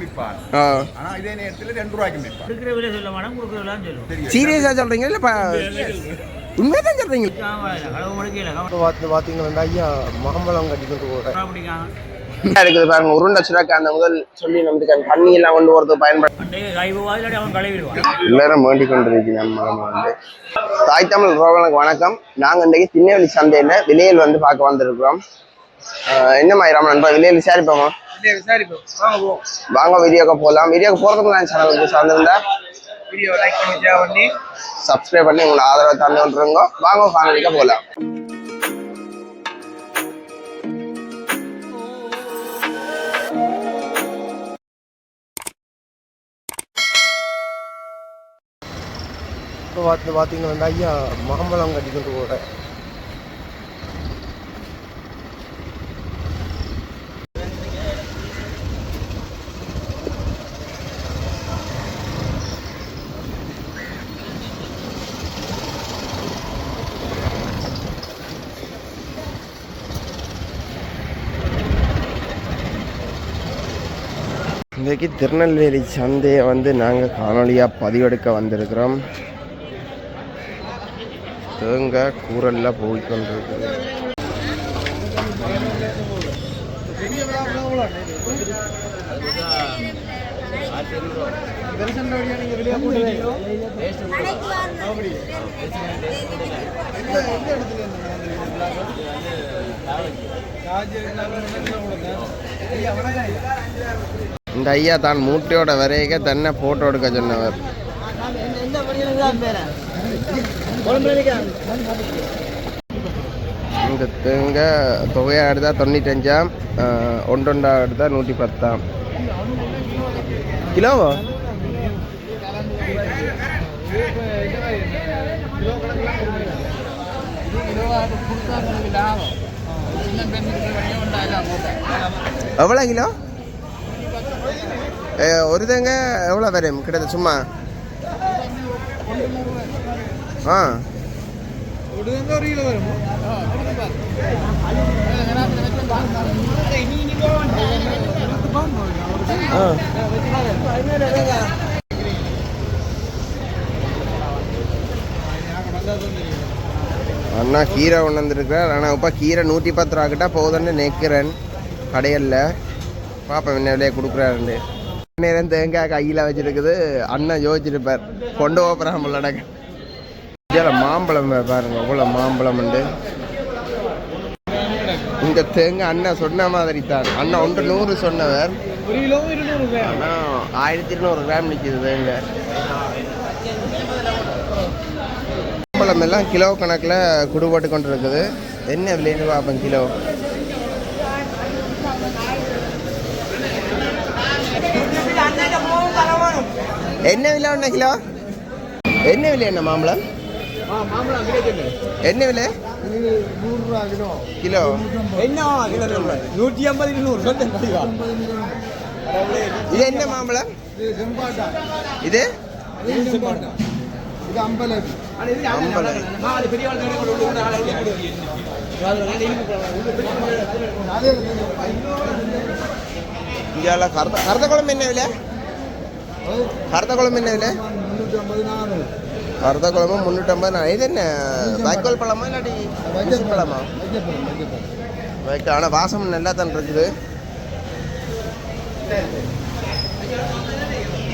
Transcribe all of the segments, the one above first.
விற்பான் ஆனா இதே நேரத்துல ரெண்டு விற்பான் விலை சொல்ல மாட்டோம் சொல்லுவோம். இல்லை பார்த்து ஐயா மாம்பழம் இருக்குது பாருங்க உருண்டை சுரக்க அந்த முதல் சொல்லி நமக்கு தண்ணி எல்லாம் கொண்டு வரதுக்கு பயன்படுத்த அண்டை கைவாக இல்லாட்டி அவன் கழுவிடுவான். எல்லாரும் வேண்டிக் வந்து. தாய் தமிழ் ரோகனுக்கு வணக்கம். நாங்க இன்றைக்கு திண்ணவெளி சந்தையில விலையில் வந்து பார்க்க வந்திருக்கிறோம். என்ன மாதிரி ராமன் விலையில் விசாரிப்போமா? விசாரிப்போம். வாங்க போவோம் வாங்க வீடியோக்கு போகலாம் வீடியோக்கு போகிறதுக்கு நான் சேனலுக்கு சார்ந்திருந்தா வீடியோ லைக் பண்ணி ஷேர் பண்ணி. சப்ஸ்கிரைப் பண்ணி உங்களை ஆதரவை தந்து கொண்டிருங்க. வாங்க காணொலிக்க போகலாம் இப்போ பார்த்து பார்த்தீங்கன்னா ஐயா மாம்பழம் கட்டிக்கிட்டு போகிறேன் இன்றைக்கு திருநெல்வேலி சந்தையை வந்து நாங்கள் காணொலியாக பதிவெடுக்க வந்திருக்கிறோம். தேங்காய் கூரெல்லாம் போய்கொண்டிருக்குது இந்த ஐயா தான் மூட்டையோட வரையக தன்னை போட்டோ எடுக்க சொன்னவர். இந்த தேங்க தொகையாக எடுத்தால் தொண்ணூத்தஞ்சாம் ஒன்றொண்டா எடுத்தால் நூற்றி பத்தாம் கிலோவா? எவ்வளோ கிலோ? ஒரு தேங்காய் எவ்வளோ வரும் கிட்டத்தட்ட சும்மா. ஆ. அண்ணா கீரை கொண்டு வந்திருக்கிறார். ஆனால் இப்போ கீரை நூற்றி பத்து ரூபா கிட்ட போகுதுன்னு நிற்கிறேன் கடையல்ல. பாப்பா என்ன விலையை கொடுக்குறாருண்டு நேரம் தேங்காய் கையில் வச்சிருக்குது. அண்ணன் யோசிச்சிருப்பார். கொண்டு போகிறான் உள்ளடக்க இதில் மாம்பழம் பாருங்க இவ்வளோ மாம்பழம் உண்டு. இந்த தேங்காய் அண்ணன் சொன்ன மாதிரி தான். அண்ணன் ஒன்று நூறு சொன்னவர். ஆனால் ஆயிரத்தி இருநூறு கிராம் நிற்கிது தேங்காய் மாம்பழம் எல்லாம் கிலோ கணக்கில் குடுபட்டு கொண்டு இருக்குது என்ன விலைன்னு பார்ப்போம் கிலோ. என்ன விலை ஒன்று கிலோ? என்ன விலை என்ன மாம்பழம்? என்ன விலை? நூறுரூவா கிலோ. கிலோ. என்ன நூற்றி ஐம்பது நூறு இது என்ன மாம்பழம்? இது இது? அம்பலம். இங்கே கருத்த கருத்த குழம்பு என்ன விலை? கருத்த குழம்பு என்ன விலை? முந்நூற்றி குழம்பு முந்நூற்றம்பது நான் இது என்ன வைக்கோல் பழமா இல்லாட்டி ஊசி பழமா? வைக்க ஆனால் வாசம் நல்லா தான் இருக்குது.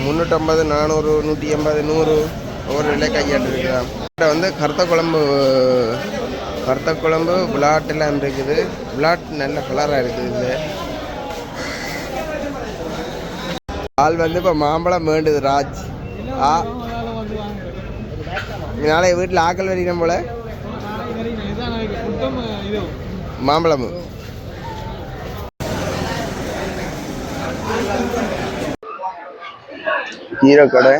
முந்நூற்றம்பது நானூறு நூற்றி எண்பது நூறு ஒவ்வொரு விலை கையாட்டு இருக்குதான் இங்க வந்து கருத்த குழம்பு கருத்த குழம்பு விளாட் இருக்குது. விளாட் நல்ல கலராக இருக்குது. இது ஆள் வந்து இப்போ மாம்பழம் வேண்டுது ராஜ். ஆ. நாளைக்கு வீட்டில் ஆக்கள் வரைக்கும் போல? மாம்பழம். ஹீரோ கடை.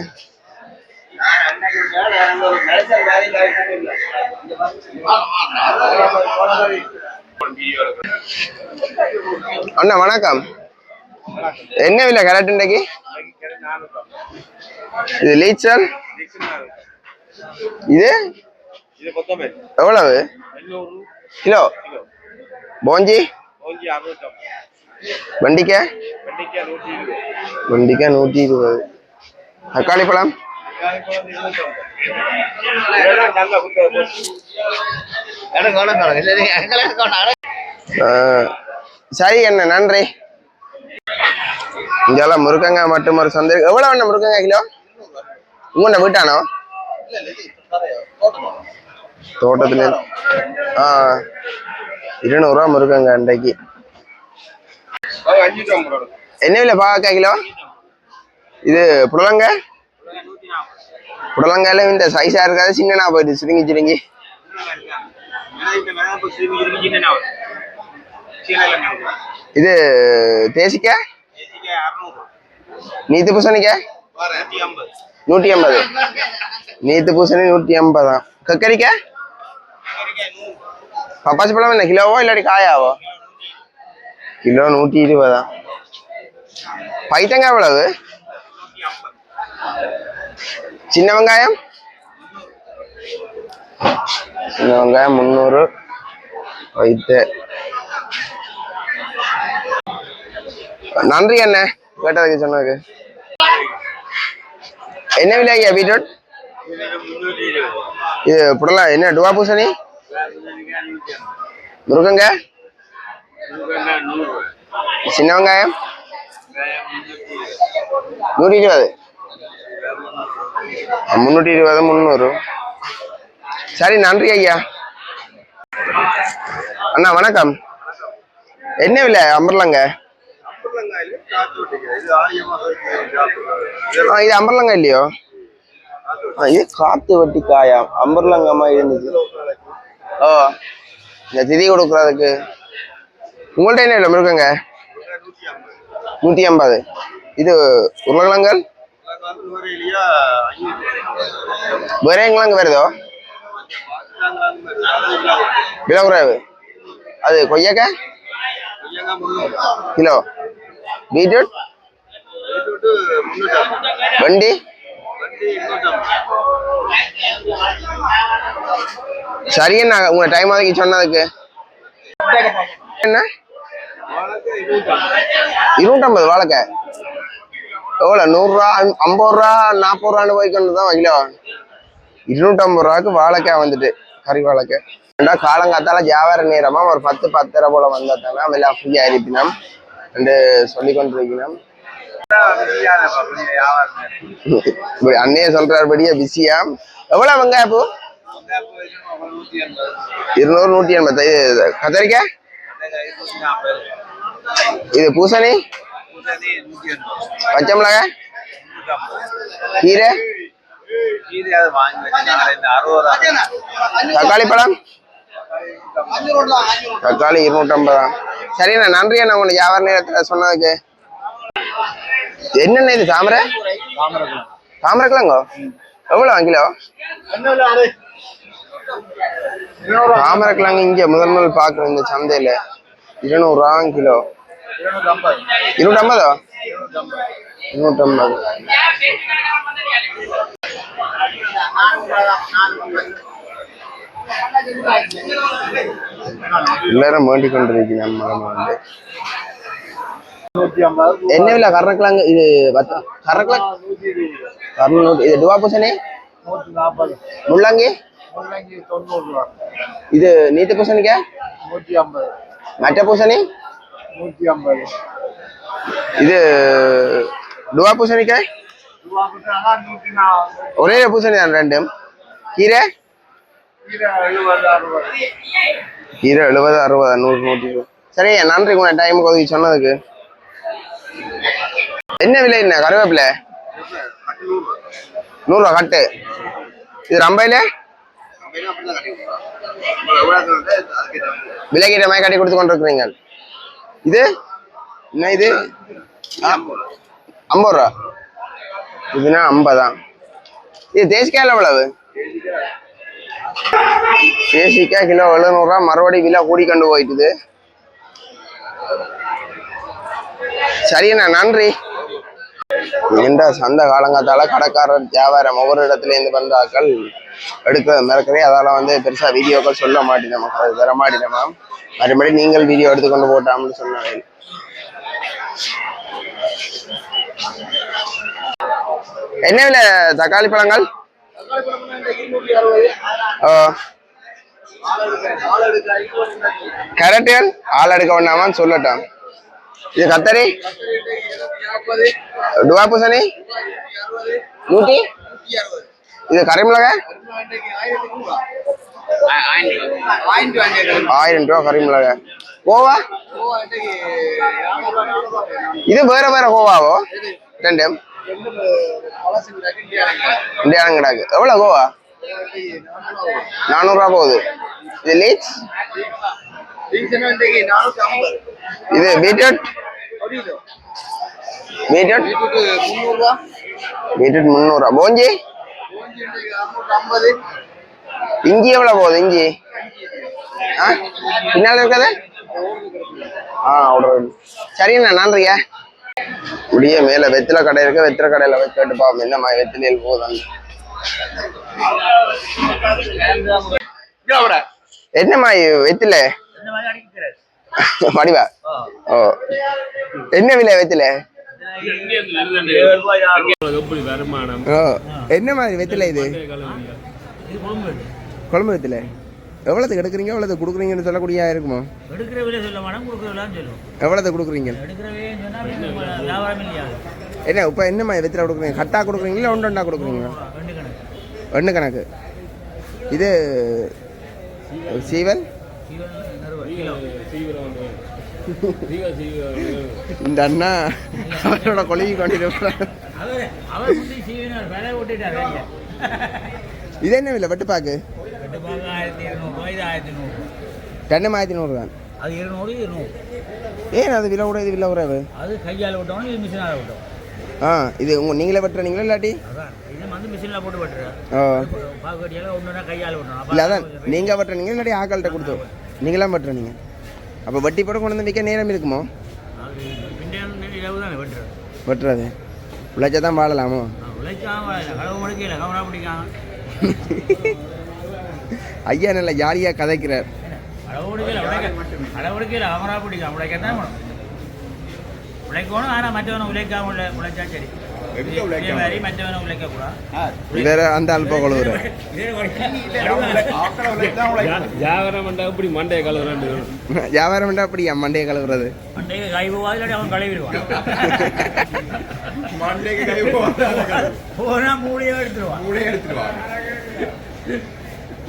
அண்ணா வணக்கம். என்ன விலை கரெக்ட் இன்றைக்கு? இது லீச்சர்? இது? எவ்வளவு? கிலோ? போஞ்சி? நூற்றி அறுநூற்றம்பது வெண்டிக்காய் நூற்றி இருபது. தக்காளி பழம்? சரி என்ன நன்றி. இங்கெல்லாம் முருக்கங்காய் மட்டும் ஒரு சந்தை எவ்வளோ வேணும் முருக்கங்காய் கிலோ உங்கள்கிட்ட வீட்டானோ தோட்டத்துல ஆ இருநூறுவா முருக்கங்க அன்றைக்கு என்ன விலை பாவக்காய் கிலோ இது புடலங்க புடலங்காயில இந்த சைஸா இருக்காது சின்னனா போயிட்டு சுருங்கி சுருங்கி இது தேசிக்காய் நீத்து பூசணிக்காய் நூற்றி ஐம்பது. நீத்து பூசணி நூற்றி ஐம்பதாம் கக்கரிக்காய் பப்பாசி பழம் என்ன கிலோவோ இல்லாட்டி காயாவோ? கிலோ நூற்றி இருபதா? பைத்தங்காய் எவ்வளவு? சின்ன வெங்காயம்? சின்ன வெங்காயம் முந்நூறு. வைத்து நன்றி அண்ணே கேட்டதுக்கு சொன்னதுக்கு. என்ன விலை ஐயா பீட்ரூட்? இது புடலாம் என்ன டுவா பூசணி? முருகங்க சின்ன வெங்காயம்? நூற்றி இருபது. முந்நூற்றி இருபது முந்நூறு சரி நன்றி ஐயா. அண்ணா வணக்கம். என்ன விலை? அம்பர்லாங்க? ஆ இது அம்பர்லங்க இல்லையோ இது காத்து வட்டி காயா அம்பர்லங்கம்மா இருந்துச்சு ஓ இந்த திதி கொடுக்குறதுக்கு உங்கள்ட்ட என்ன இல்லை மிருகங்க நூற்றி ஐம்பது இது உருளைக்கிழங்கள் வேற எங்கெல்லாம் வருதோ விலை குறைவு அது கொய்யாக்காய் கிலோ பீட்ரூட்? வண்டி? சரி என்ன உங்க டைம் ஒதுக்கி சொன்னதுக்கு. என்ன? இருநூற்றம்பது வாழைக்காய் எவ்வளோ நூறுரூவா ஐம்பது ரூபா நாற்பது ரூபான்னு போய் கொண்டு தான் கிலோ இருநூற்றம்பது ரூபாய்க்கு வாழைக்காய் வந்துட்டு கறி வாழைக்காய் ரெண்டா காலங்காத்தால வியாபார நேரமா ஒரு பத்து பத்தரை போல வந்தாத்தானே எல்லாம் ஃப்ரீயாக இருப்பினோம் என்று சொல்லி கொண்டிருக்கணும் இப்படி அண்ணைய சொல்றாருபடியா பிஸியா? எவ்வளவு வெங்காயம் பூ இருநூறு நூற்றி எண்பது. இது கத்தரிக்காய் இது பூசணி? பச்சை மிளகாய்? கீரை? தக்காளி பழம்? தக்காளி இருநூற்றம்பதா? சரிண்ணா நன்றி அண்ணா உங்களுக்கு வியாபார நேரத்தில் சொன்னதுக்கு. என்னென்ன இது தாமரை? தாமரைக்கலாங்கோ எவ்வளோ கிலோ? தாமரைக்கிழங்கு இங்க முதல் முதல் பார்க்குறோம் இந்த சந்தையில. இருநூறுவா கிலோ. இருநூற்றம்பதோ? இருநூற்றம்பது. எல்லாரும் வேண்டிக் கொண்டிருக்கிறேன் மரம் வந்து. என்ன விலை? கருணக்கிழங்கு இது கருணக்கிழங்கு கருணூறு இது டுவா பூசணி? முள்ளங்கி? இது நீத்து பூசணிக்கா மற்ற பூசணி? இது டுவா பூசணிக்காய் ஒரே பூசணி தான் ரெண்டும். கீரை? கீரை எழுபது அறுபது. நூறு நூற்றி சரி நன்றி உங்க டைமுக்கு ஒதுக்கி சொன்னதுக்கு. என்ன விலை என்ன? கருவேப்பிலை? நூறுரூவா கட்டு. இது ரம்பையில? விலை மாதிரி கட்டி கொடுத்து கொண்டிருக்கிறீங்க இது? என்ன இது? ஐம்பது ரூபா. இதுனா ஐம்பதான் இது தேசிக்காயில் எவ்வளவு? தேசிக்காய் கிலோ எழுநூறுரூவா மறுபடியும் விலை கூடி கொண்டு போயிட்டுது. சரிண்ணா நன்றி. எந்த சந்த காலங்காத்தால கடைக்காரர் வியாபாரம் ஒவ்வொரு இடத்துலேருந்து வந்தாக்கள் எடுக்கிறது மறக்கிறே அதால வந்து பெருசா வீடியோக்கள் சொல்ல மாட்டேன் நமக்கு அது தர மாட்டேன் மறுபடி நீங்கள் வீடியோ எடுத்துக்கொண்டு போட்டாம்னு சொன்னாங்க என்ன விலை தக்காளி பழங்கள்? ஓ ஆள்? எடுக்க வேண்டாமான்னு சொல்லட்டான் இது கத்தரி? டுவா பூசணி? நூற்றி இது கரிமிளக? ஆயிரம் ரூபா கரிமிளக. கோவா? இது வேற வேற கோவாவோ? ரெண்டும் இந்தியானம் கிடாக்கு எவ்வளோ கோவா? நானூறுரூவா போகுது. இது லீச் இது பீட்ரூட்? பீட்ரூட்? பீட்ரூட் முந்நூறுரூவா போஞ்சி? இஞ்சி எவ்வளோ போகுது? இஞ்சி? ஆ? பின்னால் இருக்காது ஆ அவ்வளோ சரிண்ணா நன்றியா? முடிய மேல வெத்தில கடை இருக்கு வெத்தில கடையில போய் கேட்டு பாப்போம் என்ன மாதிரி வெத்திலையில் போதும்? என்னமா வெத்தில? மடிவா ஓ. என்ன விலை வெத்தில? ஓ. என்ன மாதிரி வெத்தில இது? குழம்பு வெத்தில? எவ்வளோத்துக்கு எடுக்கிறீங்க எவ்வளோத்துக்கு கொடுக்குறீங்கன்னு சொல்லக்கூடிய இருக்குமோ? எடுக்கிற விலை சொல்ல மாட்டோம் கொடுக்குற விலைன்னு சொல்லுவோம். எவ்வளோத்துக்கு கொடுக்குறீங்க? என்ன இப்போ என்ன மாதிரி வெத்தில கொடுக்குறீங்க? கட்டா கொடுக்குறீங்களா ஒன்று ஒன்றா கொடுக்குறீங்களா? ஒன்று கணக்கு. இது சீவல்? கிலோ. இந்த அண்ணா அவரோட கொலையை கொண்டு அவர் அவர் முந்தி சீவனர் விலை விட்டுட்டார் வெளியே இது என்ன விலை வெட்டுப்பாக்கு? ரெண்டு பாகம் ஆயிரத்தி இருநூறுவா இது ஆயிரத்தி நூறு. ரெண்டு ஆயிரத்தி நூறு தான் அது இருநூறு இருநூறு ஏன் அது விலை கூட இது விலை உறவு அது கையால் விட்டோம் இது மிஷினால் விட்டோம் ஆ இது உங்க நீங்களே வெட்டுறீங்களா இல்லாட்டி? அதான் இது வந்து மிஷினில் போட்டு வெட்டுறேன் ஓ. பாக்கடியெல்லாம் ஒன்றுனா கையால் விட்டோம் இல்லை அதான் நீங்கள் வெட்டுறீங்க இல்லாட்டி ஆக்கள்கிட்ட கொடுத்து? நீங்களாம் வெட்டுறீங்க? அப்போ வட்டி போட கொண்டு வந்து விற்க நேரம் இருக்குமோ? தானே வெட்டுறது. உழைச்சா தான் வாழலாமோ? கவனம் பிடிக்காம. ஐயா நல்லா ஜாலியாக கதைக்கிறார் வேற அந்த அல்ப கொழுவுற ஜாகரம் பண்ணா மண்டைய கலவரண்டு வியாபாரம் பண்ணா அப்படியா மண்டையை கழுவுறது? அன்றைக்கு கை போவாது அவன் கழுவிடுவான். போனா மூடியே எடுத்துருவான்.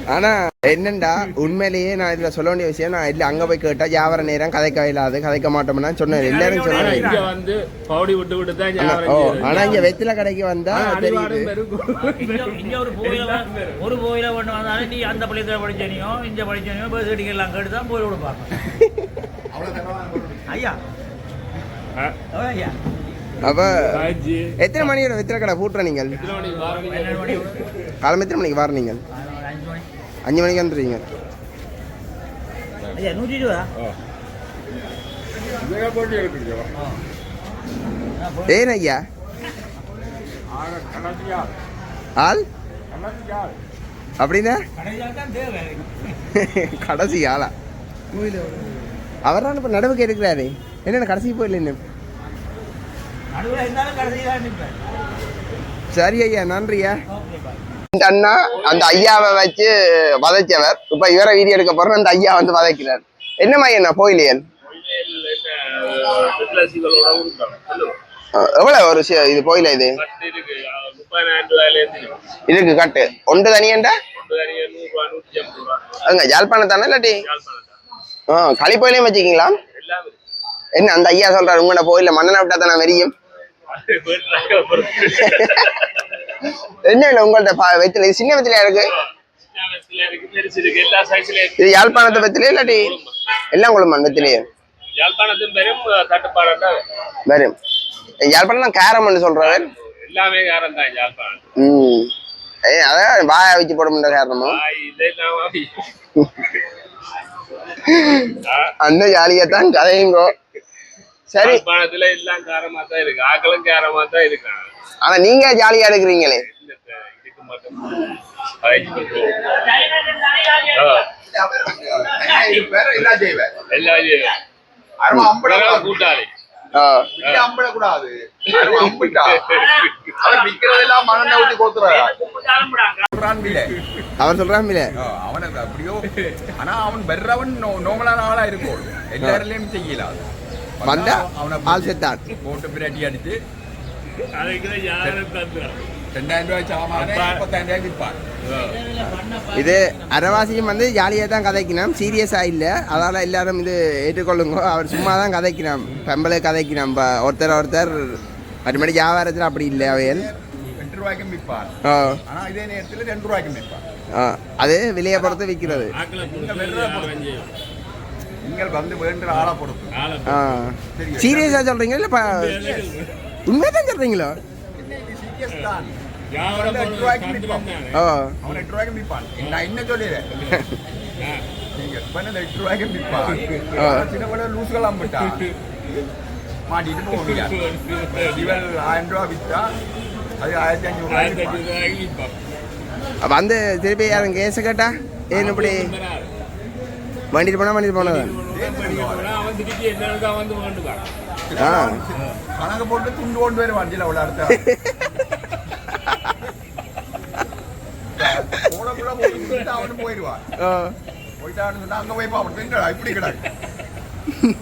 ஆனா என்னண்டா உண்மையிலேயே நான் இதுல சொல்ல வேண்டிய விஷயம் நான் இல்ல அங்க போய் கேட்டா வியாபார நேரம் கதைக்க இல்லாது கதைக்க மாட்டோம்னா சொன்னேன். எல்லாரும் சொன்னாங்க. இங்க வந்து பவுடி விட்டு விட்டு தான் ஆனா- ஓ இங்க வெத்தில கடைக்கு வந்தா தெரியுது. இங்க ஒரு கோயில ஒரு கோயில ஒன்று வந்தாலும் நீ அந்த பள்ளியத்தில் படிச்சனியோ இந்த படிச்சனியோ பஸ் அடிக்கலாம் கேட்டு தான் போய் கொடுப்பாங்க ஐயா. ஐயா. அப்ப. எத்தனை மணியோட வெத்தில கடை பூட்டுற நீங்கள்? காலம் எத்தனை மணிக்கு வர நீங்கள் அஞ்சு மணி அஞ்சு மணிக்கு வந்துடுறீங்க ஐயா நூற்றி இருபதா. ஏன் ஐயா ஆள் அப்படின்னா கடைசியாக தான் தேவை கடைசி ஆளா அவர் தான் இப்போ நடவுக்கு இருக்கிறாரு என்னென்ன கடைசி போயிடல இன்னும் நடுவில் இருந்தாலும் கடைசி தான் நிற்பேன் சரி ஐயா நன்றியா ஓகே பாய் இந்த அண்ணா அந்த ஐயாவை வச்சு வதைச்சவர். இப்ப இவரை வீடியோ எடுக்க போறோம் அந்த ஐயா வந்து வதைக்கிறார். என்ன போயிலியல்? எவ்வளவு ஒரு இது போயில இது? இருக்கு. இதுக்கு கட்டு. ஒன்று தனியண்டா? அங்க யாழ்ப்பாணம் இல்லாட்டி? ஆ களி போயிலையும் வச்சுக்கிங்களா? என்ன அந்த ஐயா சொல்றாரு உங்களோட போயில மண்ணனை விட்டா தானே வெறியும்? என்ன இல்லை உங்கள்ட்ட பா- வெத்தில இது சின்ன வெத்திலையா இருக்கு. இது யாழ்ப்பாணத்தை வெத்திலே இல்லாட்டி எல்லாம் குழுமான் வெத்திலையே தட்டுப்பாடு தான் வரும் யாழ்ப்பாணம் தான் கேரம்னு சொல்றாரு. எல்லாமே காரம் தான் யாழ்ப்பாணம். ம். அதான் வாயை வச்சு போட முடியாத காரணமா. அந்த ஜாலியா தான் கதையுங்கோ. சரி. யாழ்ப்பாணத்துல எல்லாம் காரமா தான் இருக்கு. ஆக்களும் காரமா தான் இருக்காங்க. ஆனா நீங்க ஜாலியா இருக்கிறீங்களே. இதுக்கு மட்டும் கூட்டாளி. கொடுத்துறாரு? சொல்றான் ஆ, அவனை அப்படியோ. ஆனா அவன் வெர்றவன் நோமலான ஆளா இருக்கும். எல்லாரிலையும் செய்யலாம். வந்தா ஆள் செத்தான். போட்டு பிரட்டி இது அரைவாசியும் வந்து ஜாலியாக தான் கதைக்கணும். சீரியஸாக இல்லை. அதால் எல்லாரும் இது ஏற்றுக்கொள்ளுங்க. அவர் சும்மா தான் கதைக்கணும். பெம்பளை கதைக்கணும். இப்போ ஒருத்தர் ஒருத்தர் மறுபடி வியாபாரத்தில் அப்படி இல்லை அவையல் ரெண்டு ரூபாய்க்கும் இதே நேரத்துல ரெண்டு ரூபாய்க்கும் அது விலையை பொறுத்து விற்கிறது ஆக்களை இங்க வெர்ற பொறுத்து. நீங்கள் வந்து வேண்டுற ஆளை பொறுத்து ஆ. சீரியஸாக சொல்கிறீங்களா இல்லை உண்மையை தான். சொல்கிறீங்களோ என்ன சொல்லிடுறேன்? எட்டு ரூபாய்க்கு விற்பான் ஆ. சின்ன கூட லூசுகளாம் விட்டான் மாட்டிட்டு போக முடியாது. இவன் ஆயிரம் ரூபா விற்றா அது ஆயிரத்தி அஞ்சூறு. வந்து திருப்பி கேஸு கேட்டா? ஏன் இப்படி? வண்டிட்டு போனால் வண்டிட்டு அவன் வேண்டுவான் ஆ. கணக்கு போட்டு துண்டு கொண்டு வருவான் சில அவ்வளோ அடுத்த அவனு போயிடுவான் போயிட்டான்னு சொன்னா அங்க போய் பாப்போம் திங்கடா இப்படி கிடாது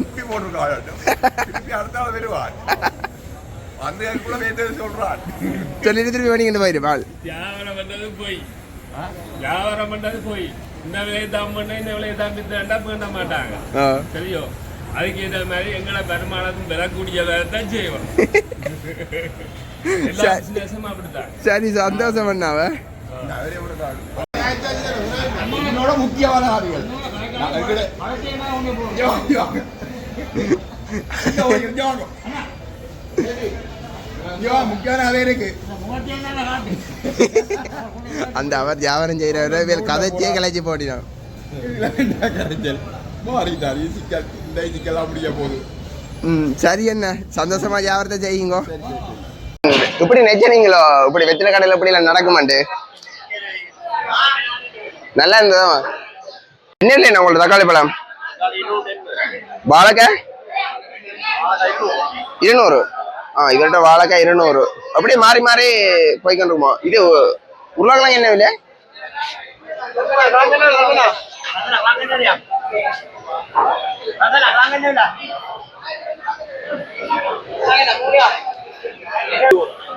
இப்படி போட்டிருக்கான் திருப்பி அடுத்த ஆள் வருவான் வந்து அதுக்குள்ள வேண்டது சொல்றான். சொல்லிட்டு திருப்பி வண்டிக்கிட்டு போயிரு பால். வியாபாரம் பண்றது போய். வியாபாரம் போய். இந்த விலையை தான் பண்ண இந்த வித்தா பண்ண மாட்டாங்க சரியோ அதுக்கு ஏற்ற மாதிரி எங்களை பெருமாளுக்கும் பெறக்கூடிய வேலை தான் செய்வோம் சரி. சந்தோஷம் பண்ணாவ என்னோட முக்கியமான ஆளுகள் முக்கியமான அதே இருக்கு அந்த அவர் வியாபாரம் செய்கிறவரை வேல் கதைச்சே கிளச்சி போட்டினான் கரைஞ்சல் மாறிட்டார் சிக்கல் இந்த சிக்கல்லாம் முடிய போகுது. ம் சரி என்ன? சந்தோஷமா வியாபாரத்தை செய்யுங்க. இப்படி நெச்சனீங்களோ? இப்படி வெத்தில கடையில் இப்படி எல்லாம் நடக்குமாண்டு? நல்லா இருந்ததோ? என்ன இல்லைண்ணா உங்களுக்கு தக்காளி பழம்? வாழைக்காய்? இருநூறு. ஆ இவர்கிட்ட வாழைக்காய் இருநூறு. அப்படியே மாறி மாறி போய்க்கிட்டு இருக்கோம் இது உருளைக்கிழங்கு என்ன விலை?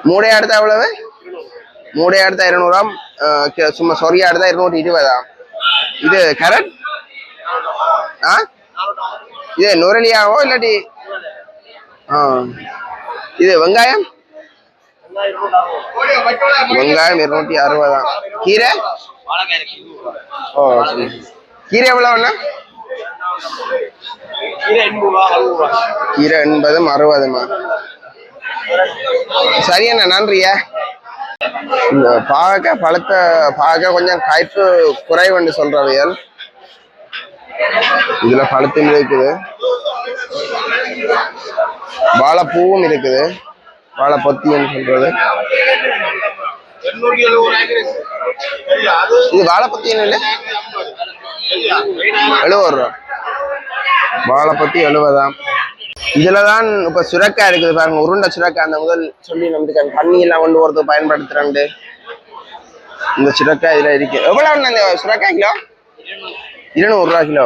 மூடை அடுத்த எவ்வளவு? மூடை அடுத்த இருநூறாம். சும்மா சொரியா அடுத்த இருநூற்றி இருபதாம் இது கரண்ட் ஆ? இது நுரலியாவோ இல்லாட்டி ஆ. இது வெங்காயம்? வெங்காயம் இருநூத்தி அறுபதா கீரை? ஓ கீரை எவ்வளோண்ணா கீரை எண்பதும் அறுபதுமா சரி அண்ணா நன்றியா. இந்த பாக பழத்தை பாக கொஞ்சம் காய்ப்பு குறைவுன்னு சொல்றவையல். இதுல பழத்தும் இருக்குது. வாழைப்பூவும் இருக்குது. வாழை பொத்தின்னு சொல்றது. இது வாழை பொத்தின்னு இல்லை எழுபது ரூபா வாழை எழுபதாம் இதுல தான் இப்ப சுரக்காய் இருக்குது பாருங்க உருண்டை சுரக்காய் அந்த முதல் சொல்லி நமக்கு தண்ணி எல்லாம் கொண்டு போறதுக்கு பயன்படுத்துறாண்டு இந்த சுரக்காய் இதுல இருக்கு. எவ்வளவு அந்த சுரக்காய் கிலோ? இருநூறு ரூபா கிலோ.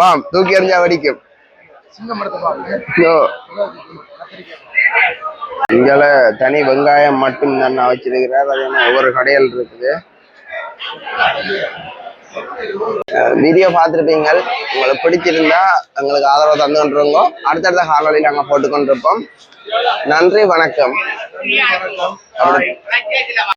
பாம். தூக்கி எறிஞ்சா வடிக்கும். இங்கால தனி வெங்காயம் மட்டும் தான் வச்சிருக்கிறார் அது என்ன ஒவ்வொரு கடையில் இருக்குது. வீடியோ பார்த்துருப்பீங்க உங்களுக்கு பிடிச்சிருந்தா எங்களுக்கு ஆதரவு தந்து கொண்டிருங்க அடுத்தடுத்த காணொலியில் நாங்கள் போட்டுக்கொண்டிருப்போம். நன்றி வணக்கம்.